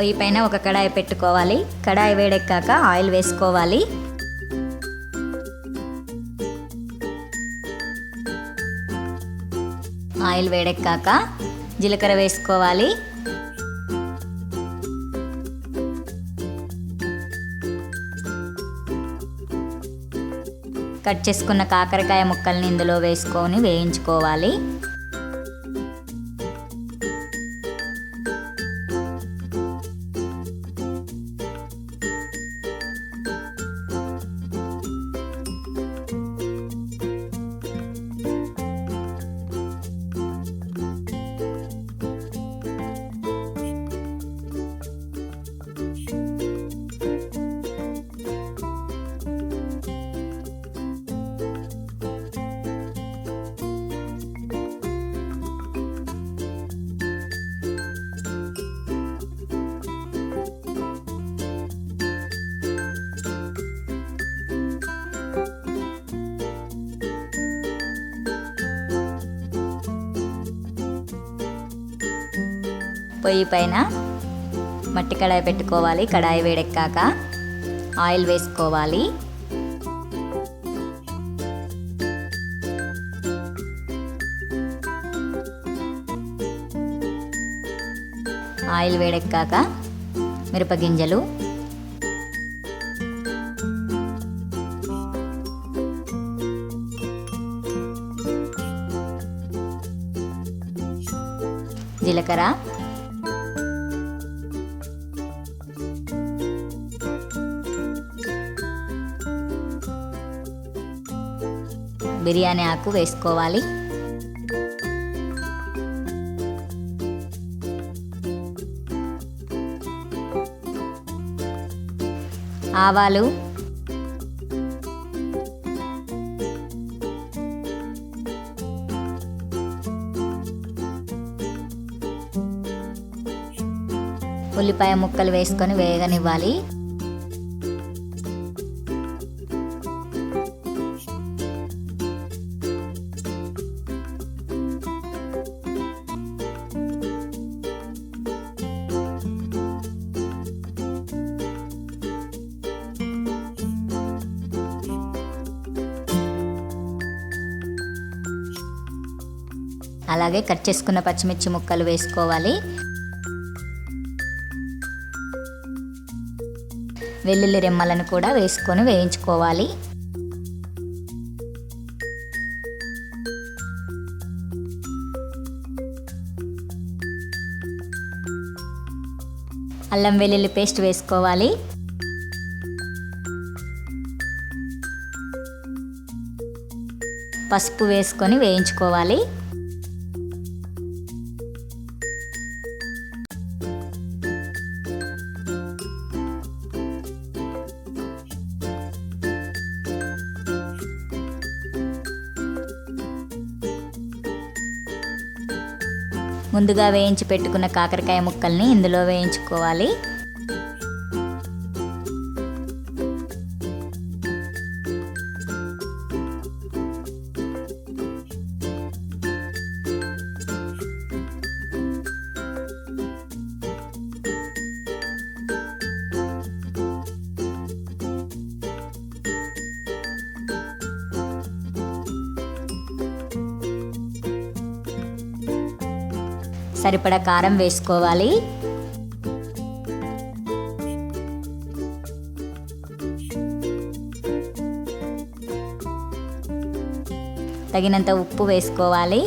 పొయ్యి పైన ఒక కడాయి పెట్టుకోవాలి. కడాయి వేడెక్కాక ఆయిల్ వేసుకోవాలి. ఆయిల్ వేడెక్కాక జీలకర్ర వేసుకోవాలి. కట్ చేసుకున్న కాకరకాయ ముక్కల్ని ఇందులో వేసుకొని వేయించుకోవాలి. పొయ్యి పైన మట్టి కడాయి పెట్టుకోవాలి. కడాయి వేడెక్కాక ఆయిల్ వేసుకోవాలి. ఆయిల్ వేడెక్కాక మిరపగింజలు జీలకర్ర. బిర్యానీ ఆకు వేసుకోవాలి. ఆవాలు. ఉల్లిపాయ ముక్కలు వేసుకొని వేగనివ్వాలి. అలాగే కట్ చేసుకున్న పచ్చిమిర్చి ముక్కలు వేసుకోవాలి. వెల్లుల్లి రెమ్మలను కూడా వేసుకొని వేయించుకోవాలి. అల్లం వెల్లుల్లి పేస్ట్ వేసుకోవాలి. పసుపు వేసుకొని వేయించుకోవాలి. ముందుగా వేయించి పెట్టుకున్న కాకరకాయ ముక్కల్ని ఇందులో వేయించుకోవాలి. సరిపడా కారం వేసుకోవాలి. తగినంత ఉప్పు వేసుకోవాలి.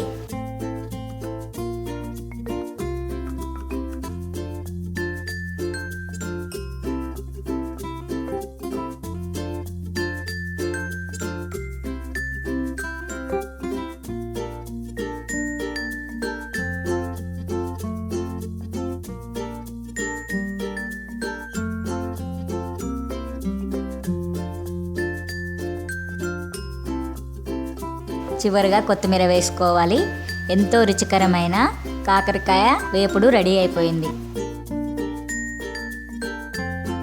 చివరిగా కొత్తిమీర వేసుకోవాలి. ఎంతో రుచికరమైన కాకరకాయ వేపుడు రెడీ అయిపోయింది.